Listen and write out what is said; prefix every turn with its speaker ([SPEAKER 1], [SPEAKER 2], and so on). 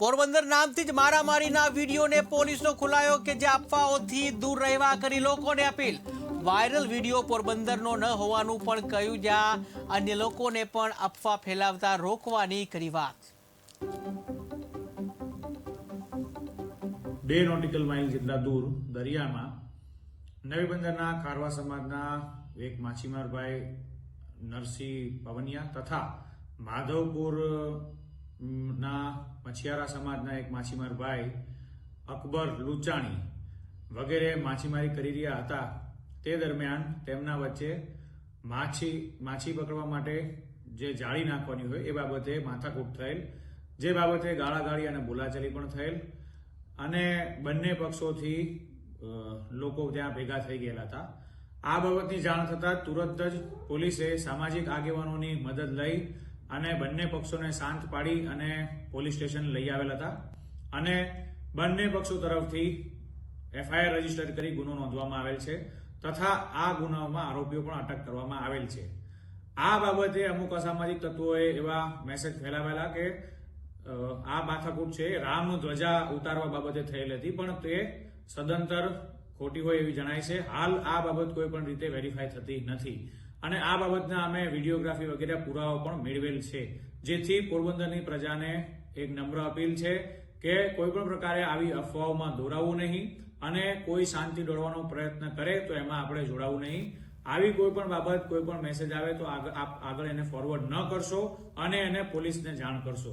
[SPEAKER 1] પોરબંદર નામથી જ મારામારીના વિડીયોને પોલીસનો ખુલાયો કે જે અફવાઓથી દૂર રહેવા કરી લોકોને અપીલ. વાયરલ વીડિયો પોરબંદરનો ન હોવાનું પણ કહ્યું, જ્યાં અન્ય લોકોને પણ અફવા ફેલાવતા રોકવાની કરી વાત.
[SPEAKER 2] બે નોટિકલ માઇલ જેટલા દૂર દરિયામાં નવી બંદરના કારવા સમાજના એક માછીમારભાઈ નરસિંહ પવનિયા તથા માધવપુર ના મછિયારા સમાજના એક માછીમારભાઈ, અકબર લુચાણી વગેરે માછીમારી કરી રહ્યા હતા. તે દરમિયાન તેમના વચ્ચે માછી માછી પકડવા માટે જે જાળી નાખવાની હોય એ બાબતે માથાકૂટ થયેલ, જે બાબતે ગાળાગાળી અને બોલાચાલી પણ થયેલ અને બંને પક્ષોથી લોકો ત્યાં ભેગા થઈ ગયેલા હતા. આ બાબતની જાણ થતાં તુરંત જ પોલીસે સામાજિક આગેવાનોની મદદ લઈ અને બંને પક્ષોને શાંત પાડી અને પોલીસ સ્ટેશન લઈ આવેલા હતા. અને બંને પક્ષો તરફથી એફઆઈઆર રજિસ્ટર કરી ગુનો નોંધવામાં આવેલ છે તથા આ ગુનામાં આરોપીઓ પણ અટક કરવામાં આવેલ છે. આ બાબતે અમુક અસામાજિક તત્વોએ એવા મેસેજ ફેલાવેલા કે આ માથાકૂટ છે રામ ધ્વજા ઉતારવા બાબતે થયેલ હતી, પણ તે સદંતર ખોટી હોય એવી જણાય છે. હાલ આ બાબત કોઈ પણ રીતે વેરીફાઈ થતી નથી. અને આ બાબતના અમે વિડીયોગ્રાફી વગેરે પુરાવા પણ મેળવેલ છે. જેથી પોરબંદરની પ્રજાને એક નમ્ર અપીલ છે કે કોઈ પણ પ્રકારે આવી અફવાઓમાં દોરાવવું નહીં અને કોઈ શાંતિ દોડવાનો પ્રયત્ન કરે તો એમાં આપણે જોડાવું નહીં. આવી કોઈ પણ બાબત, કોઈ પણ મેસેજ આવે તો આગળ એને ફોરવર્ડ ન કરશો અને એને પોલીસને જાણ કરશો.